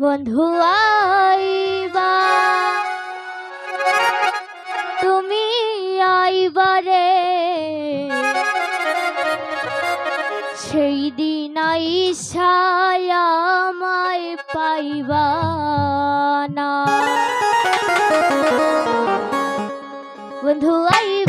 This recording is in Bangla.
বন্ধু আইবা। তুমি আইবারে। সেই দিন আইসায়া মায় পাইবা না। বন্ধু আইবা।